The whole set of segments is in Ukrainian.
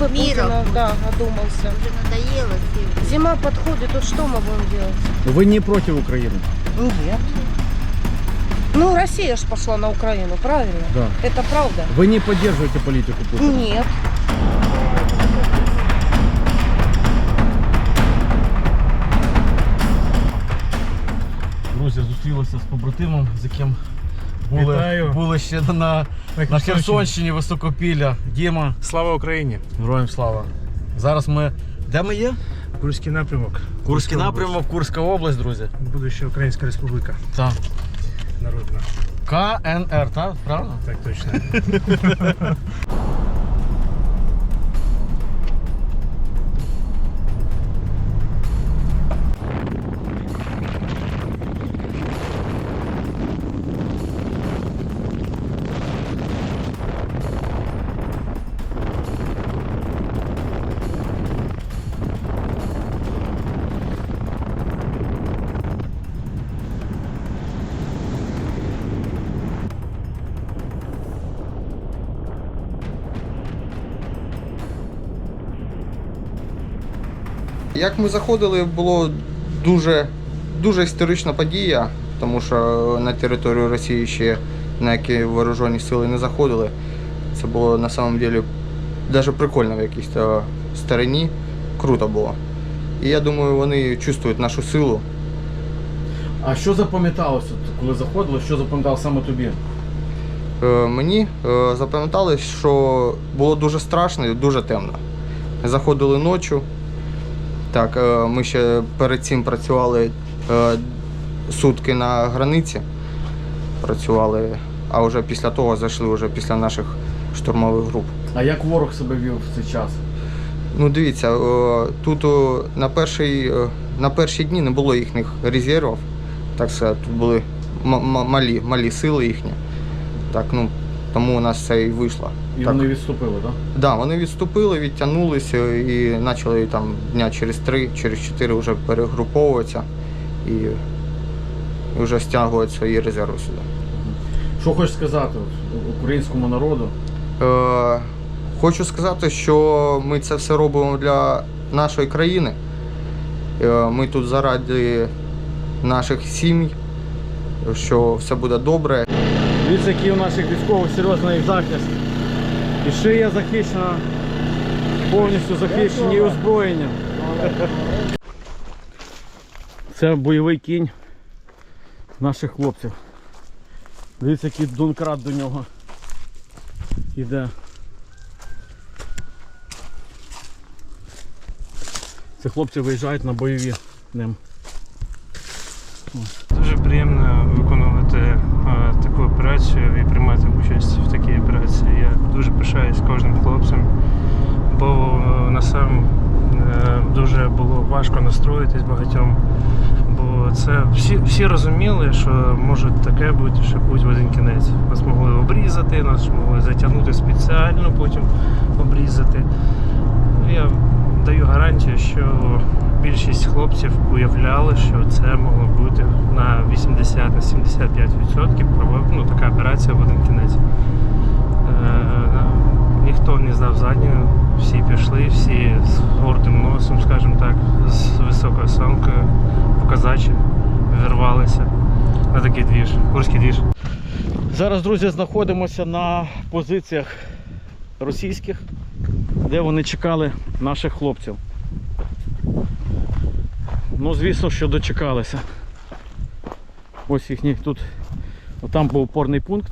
Быстрее бы Мира Путин, будет. да, одумался. Уже надоело всем. Зима подходит, вот что мы будем делать? Ви не проти України? Нет. Ну, Россия ж пошла на Украину, правильно? Да. Это правда? Ви не підтримуєте політику Путіна? Нет. Друзі, зустрілися з побратимом, з яким були, Вітаю. були ще на, на Херсонщині. Херсонщині, Високопілля. Діма, Слава Україні! героям слава. Зараз ми. Де ми є? Курський напрямок. Курський Курська напрямок, Курська область, друзі. Будуща Українська Республіка. Так. Народна. КНР, так? Правильно? Так точно. Як ми заходили, було дуже, дуже історична подія, тому що на територію Росії ще ніякі вооружені сили не заходили. Це було на самом деле навіть прикольно в якійсь то стороні. Круто було. І я думаю, вони чувствують нашу силу. А що запам'яталося, коли заходили, що запам'яталося саме тобі? Е, Мені е, запам'яталось, що було дуже страшно і дуже темно. Заходили ночі. Так, е, ми ще перед цим працювали е, сутки на границі. Працювали, а вже після того зайшли вже після наших штурмових груп. А як ворог себе вів в цей час? Ну, дивіться, е, тут на перший, на перші дні не було їхніх резервів. Так сказати, тут були малі, малі сили їхні. Так, ну, тому у нас це і вийшло. І так. вони відступили, так? Да, вони відступили, відтягнулися і почали там дня через три, через чотири вже перегруповуватися і, і вже стягувати свої резерви сюди. Що хочеш сказати українському народу? Е, хочу сказати, що ми це все робимо для нашої країни. Е, ми тут заради наших сім'й, що все буде добре. Дивіться, який у наших військових серйозний захист. І шия захищена, повністю захищені і озброєння. Це бойовий кінь наших хлопців. Дивіться, який донкрат до нього іде. Це хлопці виїжджають на бойові ним. Дуже приємно виконувати е, таку операцію і приймати участь в такій операції. Я дуже пишаюсь кожним хлопцем, бо е, на сам е, дуже було важко настроїтись багатьом. Бо це всі, всі розуміли, що може таке бути, що будь в один кінець. Нас могли обрізати, нас могли затягнути спеціально, потім обрізати. Я даю гарантію, що більшість хлопців уявляли, що це могло бути на 80 на 75% право- ну, така операція в один кінець. Е, ніхто не здав задню, всі пішли, всі з гордим носом, скажімо так, з високою самкою, показачі, вірвалися на такий двіж, курський двіж. Зараз, друзі, знаходимося на позиціях російських, де вони чекали наших хлопців. Ну, звісно, що дочекалися. Ось їхній тут. Там був опорний пункт.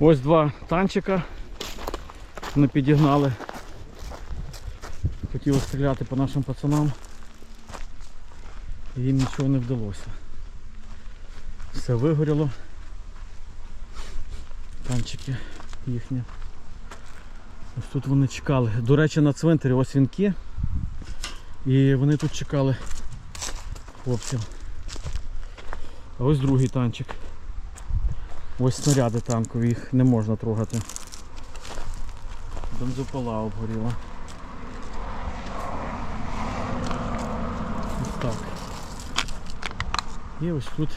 Ось два танчика. Вони підігнали. Хотіли стріляти по нашим пацанам. І Їм нічого не вдалося. Все вигоріло. Танчики їхні. Ось тут вони чекали. До речі, на цвинтарі ось вінки. І вони тут чекали хлопців. А ось другий танчик. Ось снаряди танкові, їх не можна трогати. Там зупола обгоріла. Ось так. І ось тут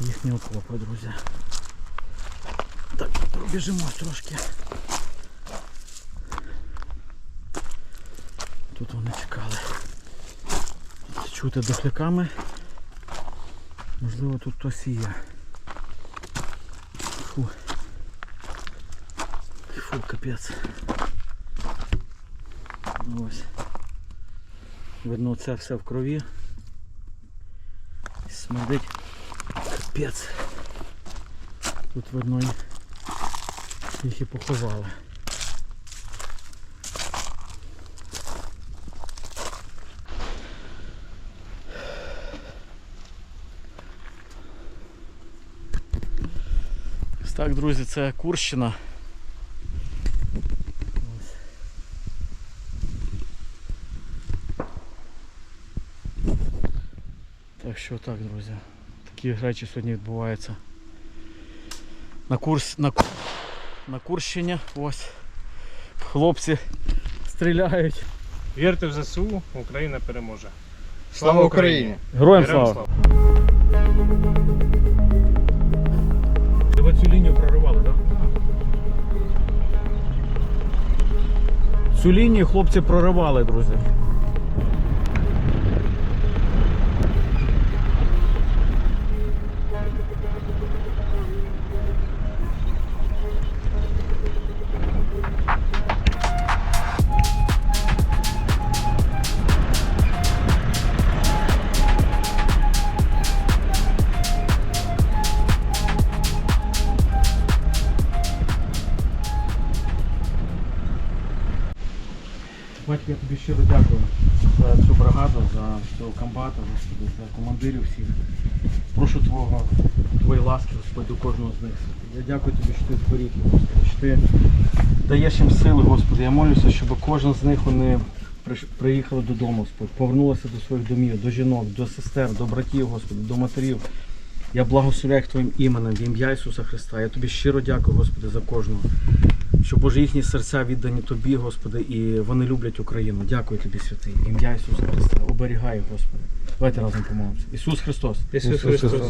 їхні окопи, друзі. Так, пробіжимо трошки. Тут вони чекали. Чути дохляками. Можливо тут хтось і є. Фу. Фу, капець. Ну, Ось. Видно, це все в крові. Смердить. Капець. Тут видно і- їх і поховали. Ось Так, друзі, це Курщина. Що так, друзі. Такі речі сьогодні відбуваються. На курс. На, на Курщині. Ось. Хлопці стріляють. Вірте в ЗСУ, Україна переможе. Слава Україні! Героям Героям слава! Ви цю лінію проривали, так? Цю лінію хлопці проривали, друзі. Цього Господи, за командирів всіх. Прошу твого, твої ласки, Господи, до кожного з них. Я дякую тобі, що ти зберіг Господи, що ти даєш їм сили, Господи. Я молюся, щоб кожен з них вони приїхали додому, Господи, повернулися до своїх домів, до жінок, до сестер, до братів, Господи, до матерів. Я благословляю їх Твоїм іменем, в ім'я Ісуса Христа. Я тобі щиро дякую, Господи, за кожного. Що Боже їхні серця віддані Тобі, Господи, і вони люблять Україну. Дякую Тобі, святий. Ім'я Ісуса Христа. Оберігай, Господи. Давайте разом помолимося. Ісус Христос, Ісус Христос,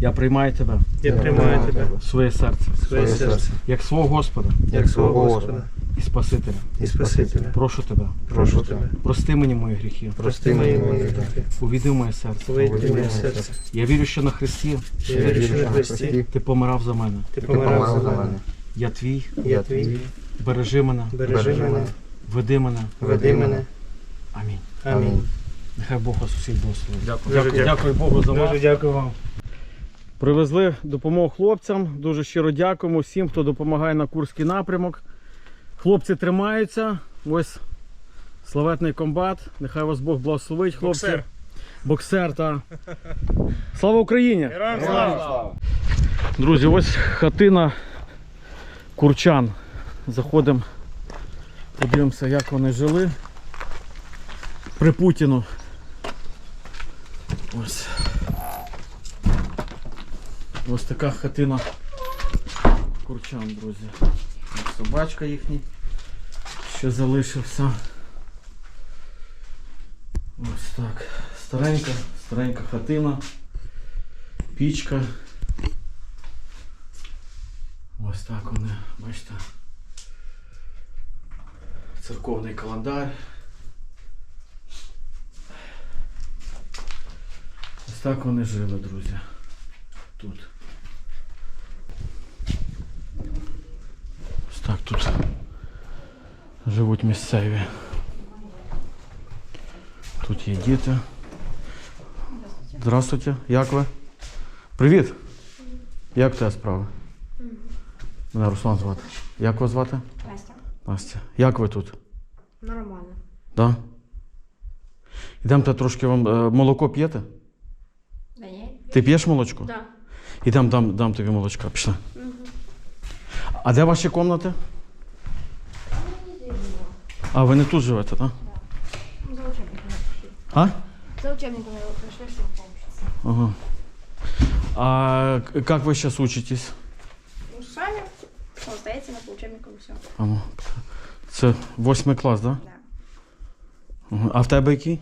я приймаю Тебе я приймаю тебе своє серце, своє серце, як свого Господа як свого Господа і Спасителя. і Спасителя. Прошу Тебе, Прошу тебе, прости мені мої гріхи, прости мої мої гріхи, увійди в моє серце. вийди в моє серце. Я вірю, що на Христі Я вірю, що на Христі Ти помирав за мене. ти Ти помирав за мене. Я твій, Я твій, бережи мене, бережи мене, веди мене. веди мене. Амінь. Амінь. Нехай Бог вас усіх благословить. Дякую. Дякую, дякую. дякую Богу за вас. Дуже дякую вам. Привезли допомогу хлопцям. Дуже щиро дякуємо всім, хто допомагає на Курський напрямок. Хлопці тримаються. Ось славетний комбат. Нехай вас Бог благословить, хлопці. Боксер. Боксер, та. Слава Україні! Героям слава! Друзі, ось хатина курчан. Заходимо, подивимося, як вони жили при Путіну. Ось. Ось така хатина курчан, друзі. Собачка їхній ще залишився. Ось так. Старенька, старенька хатина, пічка. Ось так вони, бачите. Церковний календар. Ось так вони жили, друзі. Тут. Ось так тут живуть місцеві. Тут є діти. Здравствуйте, як ви? Привіт! Як у тебе справи? Мене Руслан звати. Як вас звати? Настя. Настя. Як ви тут? Нормально. Да? Ідемте трошки вам. е, молоко п'єте? Да ні? Ти п'єш молочко? Да. Ідем дам, дам тобі молочка. Пішли. А де ваші кімнати? А, ви не тут живете, так? Ну, За учебниками пришли. А? За учебниками пришли, чтобы поучиться. Ага. А к- как вы сейчас учитесь? Учебникам все. Ага. Це восьмий клас, так? Да? Да. Ага. А в тебе який?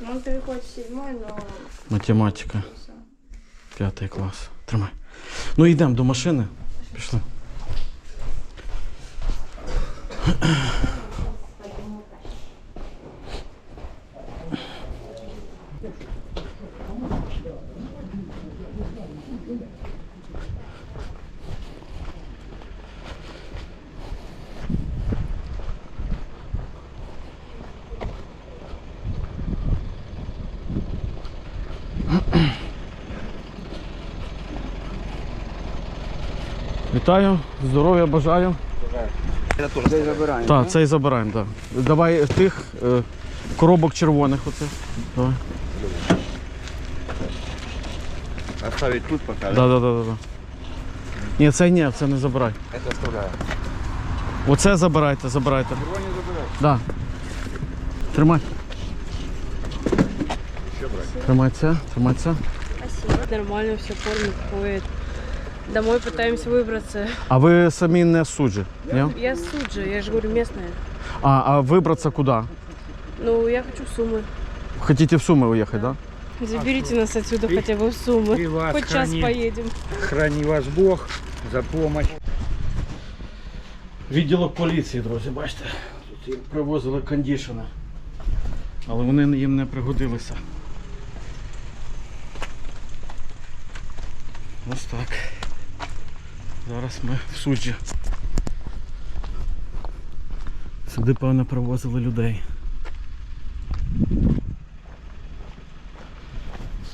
Ну, он переходит в седьмой, но Математика. все. П'ятий клас. Тримай. Ну йдемо до машини. Пішли. Вітаю, здоров'я бажаю. Цей забираємо. Так, цей забираємо, так. Давай тих е, коробок червоних оце. Давай. Оставить тут пока. Да, да, да, да, да. Ні, це ні, це не забирай. Это оставляю. Оце забирайте, забирайте. Да. Тримай. Тримай це, тримай це. Спасибо. Нормально все кормит, поет. Домой пытаемся выбраться. А ви самі не з суджі? Ні? Я с Суджи, я же говорю местная. А, а вибратися куди? Ну, я хочу в Сумы. Хотите в Суми уїхати, да? Заберите нас отсюда хотя бы в Сумы. И вас Хоть час храни, поедем. храни вас Бог за помощь. Відділок поліції, друзі, бачите, тут їм привозили кондішени. Але вони їм не пригодилися. Ось так. Зараз ми в суджі. Сюди, певно, привозили людей.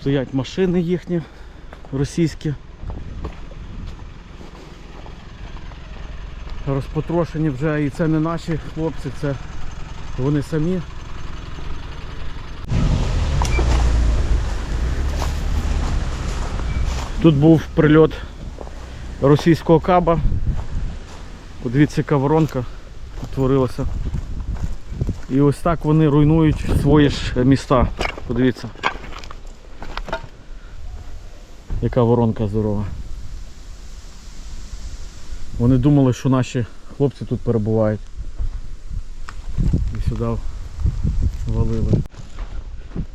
Стоять машини їхні російські. розпотрошені вже і це не наші хлопці, це вони самі. Тут був прильот російського каба. Подивіться, яка воронка утворилася. І ось так вони руйнують свої ж міста. Подивіться. Яка воронка здорова. Вони думали, що наші хлопці тут перебувають. І сюди валили.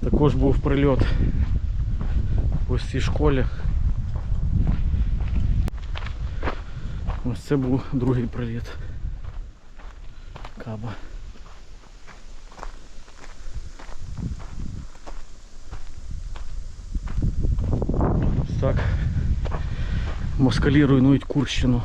Також був прильот ось цій школі. Ось це був другий приліт. Каба. Ось так. Москалі руйнують Курщину.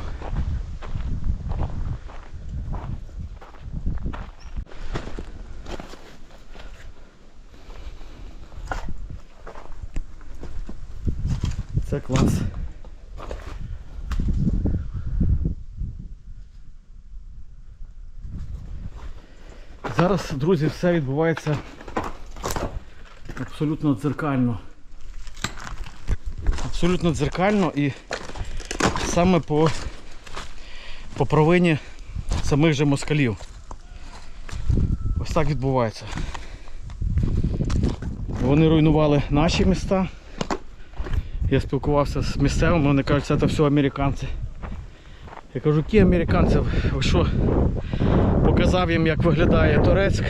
Це клас. Зараз, друзі, все відбувається абсолютно дзеркально. Абсолютно дзеркально і саме по, по провині самих же москалів. Ось так відбувається. Вони руйнували наші міста. Я спілкувався з місцевими, вони кажуть, це все американці. Я кажу, які американці? Ви що? Показав їм, як виглядає Торецьк.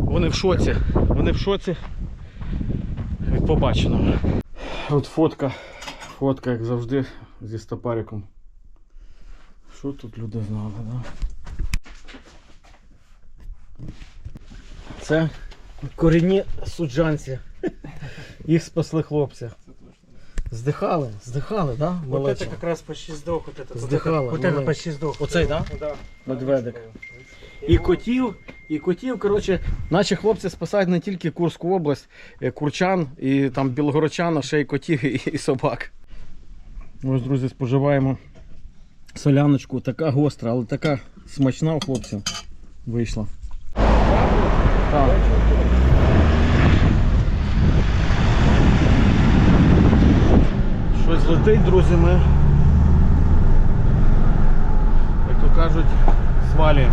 Вони в шоці. Вони в шоці від побаченого. От фотка, фотка, як завжди, зі стопариком. Що тут люди знали, да? Це корінні суджанці. Їх спасли хлопці. Здихали, здихали, да? Вот малеча? это как раз почти сдох. Вот этот, Вздыхала, вот, это, вот это малый. почти сдох. Оцей, да? Да. Медведик. І котів, і котів, коротше, наші хлопці спасають не тільки Курську область, е, курчан і там білогородчан, а ще й котів і, і собак. Ось, друзі, споживаємо соляночку, така гостра, але така смачна у хлопців вийшла. Так. щось летить, друзі, ми, як то кажуть, свалюємо.